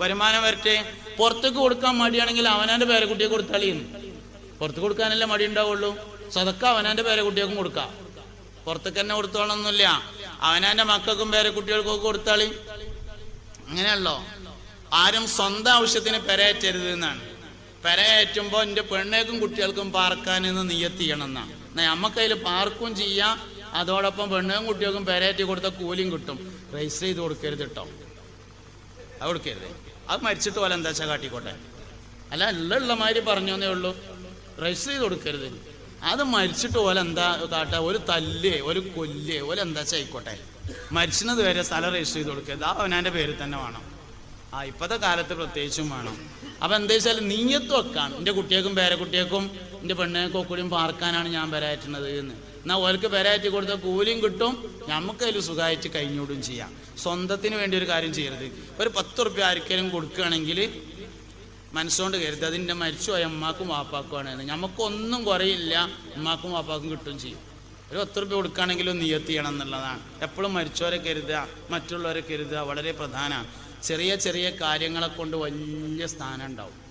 വരുമാനം വരട്ടെ. പുറത്തേക്ക് കൊടുക്കാൻ മടിയാണെങ്കിൽ അവനാന്റെ പേരക്കുട്ടിയെ കൊടുത്താളിയെന്ന് പുറത്ത് കൊടുക്കാനല്ലേ മടി ഉണ്ടാവുള്ളൂ. സ്വതക്ക അവനാന്റെ പേരക്കുട്ടിയേക്കും കൊടുക്കാം. പുറത്തേക്ക് തന്നെ കൊടുത്തോളൊന്നുമില്ല അവനാന്റെ മക്കൾക്കും പേരക്കുട്ടികൾക്കും ഒക്കെ കൊടുത്താളി അങ്ങനെയല്ലോ ആരും സ്വന്തം ആവശ്യത്തിന് പെരയറ്റരുത് എന്നാണ്. പെരയറ്റുമ്പോൾ എന്റെ പെണ്ണേക്കും കുട്ടികൾക്കും പാർക്കാൻ എന്ന് നിയത്ത് ചെയ്യണം എന്നാണ് എന്നാൽ പാർക്കും ചെയ്യാം. അതോടൊപ്പം പെണ്ണും കുട്ടികൾക്കും പെരയറ്റി കൊടുത്ത കൂലിയും കിട്ടും. രജിസ്റ്റർ ചെയ്ത് കൊടുക്കരുത് കേട്ടോ അത് കൊടുക്കരുത്. അത് മരിച്ചിട്ട് പോലെ എന്താ വെച്ചാൽ കാട്ടിക്കോട്ടെ? അല്ല ഉള്ള മാതിരി പറഞ്ഞേ ഉള്ളൂ. രജിസ്റ്റർ ചെയ്ത് കൊടുക്കരുത്. അത് മരിച്ചിട്ട് പോലെ എന്താ കാട്ടുക ഒരു തല്ലേ ഒരു കൊല്ലേ ഒരു എന്താ വെച്ചാൽ ആയിക്കോട്ടെ. മരിച്ചത് വരെ സ്ഥലം രജിസ്റ്റർ ചെയ്ത് കൊടുക്കരുത്. ആ അവനാന്റെ പേര് തന്നെ വേണം. ആ ഇപ്പോഴത്തെ കാലത്ത് പ്രത്യേകിച്ചും വേണം. അപ്പം എന്താ വെച്ചാൽ നീയത്ത് വെക്കാണ്. എന്റെ കുട്ടിയേക്കും പേരക്കുട്ടിയേക്കും എന്റെ പെണ്ണേക്കും കൂടിയും പാർക്കാനാണ് ഞാൻ പെരയറ്റുന്നത് എന്ന്. എന്നാൽ ഓർക്ക് പെരയറ്റി കൊടുത്ത കൂലിയും കിട്ടും നമുക്ക് അതിൽ സുഖമായിട്ട് കഴിഞ്ഞൂടും ചെയ്യാം. സ്വന്തത്തിന് വേണ്ടി ഒരു കാര്യം ചെയ്യരുത്. ഒരു പത്ത് റുപ്യ ആർക്കെങ്കിലും കൊടുക്കുകയാണെങ്കിൽ മനസ്സുകൊണ്ട് കരുത്. അതിന്റെ മരിച്ചു അമ്മാക്കും വാപ്പാക്കുമാണ് നമുക്കൊന്നും കുറയില്ല. അമ്മാക്കും വാപ്പാക്കും കിട്ടും ചെയ്യും. ഒരു പത്ത് റുപ്യ കൊടുക്കുകയാണെങ്കിലും നിയത്ത് ചെയ്യണം എന്നുള്ളതാണ്. എപ്പോഴും മരിച്ചവരെ കരുതുക മറ്റുള്ളവരെ കരുതുക വളരെ പ്രധാനമാണ്. ചെറിയ ചെറിയ കാര്യങ്ങളെ കൊണ്ട് വലിയ സ്ഥാനം ഉണ്ടാവും.